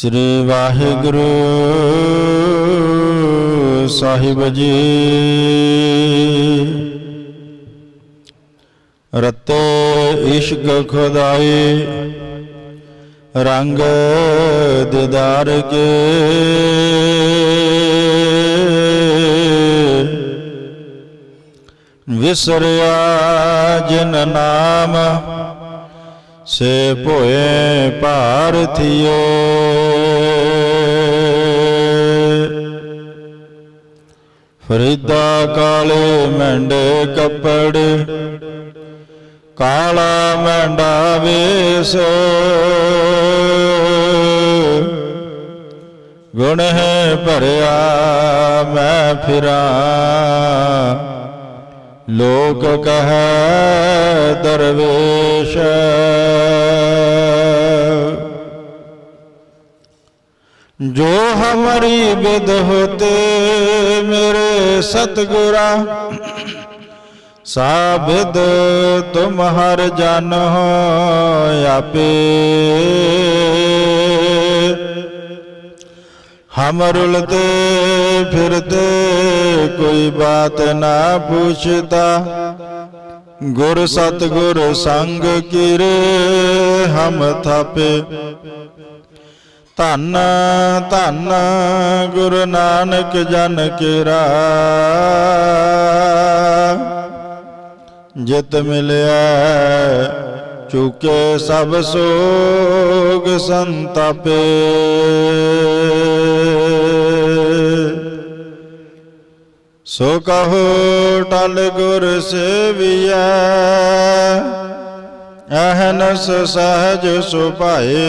ਸ੍ਰੀ ਵਾਹਿਗੁਰੂ ਸਾਹਿਬ ਜੀ। ਰਤੇ ਇਸ਼ਕ ਖੁਦਾਈ, ਰੰਗ ਦਿਦਾਰ ਕੇ। ਵਿਸਰਿਆ ਜਿਨ ਨਾਮ, ਸੇ ਭੋਏ ਭਾਰਤੀਓ ਫਰੀਦਾ ਕਾਲੇ ਮੈਂਡੇ ਕੱਪੜੇ ਕਾਲਾ ਮੈਂਡਾ ਵੇਸ ਗੁਣ ਹੈ ਭਰਿਆ ਮੈਂ ਫਿਰਾਂ ਲੋਕ ਕਹੈ ਦਰਵੇਸ਼ ਜੋ ਹਮਰੀ ਬਿਦ ਹੋਤੇ ਮੇਰੇ ਸਤਗੁਰਾ ਸਾਬਿਦ ਤੁਮ ਹਰ ਜਨ ਹੋ ਆਪੇ। ਹਮ ਰੁਲਤੇ ਫਿਰਤੇ ਕੋਈ ਬਾਤ ਨਾ ਪੁੱਛਦਾ। ਗੁਰ ਸਤਗੁਰ ਸੰਗ ਕੀਰੇ ਹਮ ਥਾਪੇ। ਧੰਨ ਧੰਨ ਗੁਰੂ ਨਾਨਕ ਜਨ ਕੇਰਾ। ਜਿਤ ਮਿਲਿਆ, ਚੁਕੇ ਸਭ ਸੋਗ ਸੰਤਾਪੇ। ਸੋ ਕਹੋ ਟਲ ਗੁਰ ਸੇਵੀਐ, ਅਹਨਸ ਸਹਜ ਸੁਭਾਏ।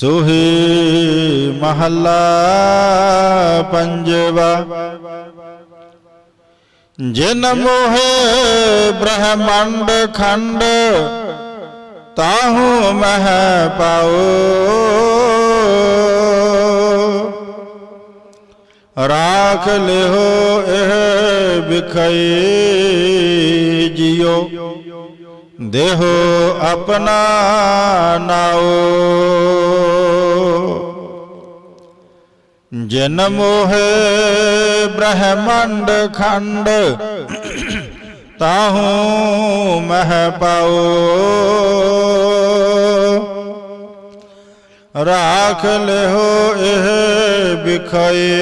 ਸੋਹੀ ਮਹੱਲਾ ਪੰਜਵਾ। ਜਿਨ ਮੋਹਿ ਬ੍ਰਹਮੰਡ ਖੰਡ, ਤਾਹੂ ਮਹ ਪਾਓ। ਰਾਖ ਲਿਓ ਇਹ ਵਿਖਈ ਜਿਉ। ਦੇਹੋ ਆਪਣਾ ਨਾਓ ਜਿਨ ਮੋਹਿ ਬ੍ਰਹਮੰਡ ਖੰਡ, ਤਾਹੂ ਮਹਿ ਪਾਓ ਰਾਖ ਲਿਓ ਇਹ ਵਿਖਾਏ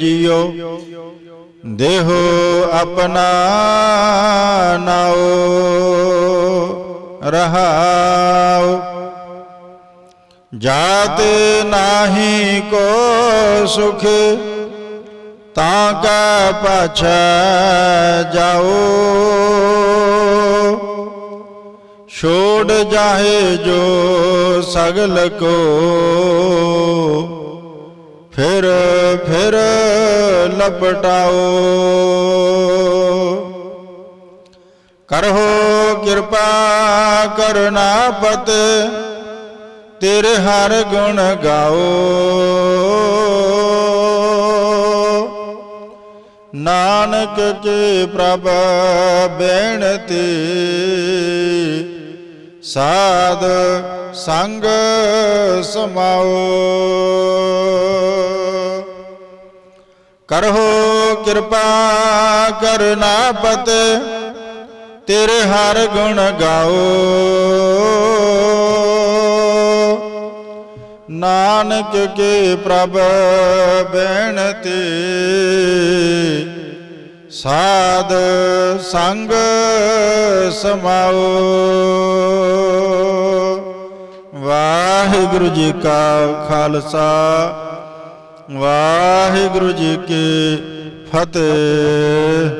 ਜਿਉ। ਦੇਹੋ ਆਪਣਾ ਨਾਓ ਰਹਾਉ। ਜਾਤ ਨਾਹੀ ਕੋ ਸੁਖ, ਤਾਂ ਕਾ ਪਾਛੈ ਜਾਓ ਛੋੜ ਜਾਹੇ ਜੋ ਸਗਲ ਕੋ, ਫਿਰ ਲਪਟਾਓ ਕਰੋ ਕਿਰਪਾ, ਕਰਨਾ ਪਤ, ਤੇਰੇ ਹਰ ਗੁਣ ਗਾਓ। ਨਾਨਕ ਕੇ ਪ੍ਰਭ ਬੇਨਤੀ, ਸਾਧ ਸੰਗ ਸਮਾਓ। ਕਰੋ ਕਿਰਪਾ ਕਰਨਾ ਪਤ ਤੇਰੇ ਹਰ ਗੁਣ ਗਾਓ। ਨਾਨਕ ਕੇ ਪ੍ਰਭ ਬੇਨਤੀ, ਸਾਧ ਸੰਗ ਸਮਾਓ। ਵਾਹਿਗੁਰੂ ਜੀ ਕਾ ਖਾਲਸਾ ਵਾਹਿਗੁਰੂ ਜੀ ਕੀ ਫਤਿਹ।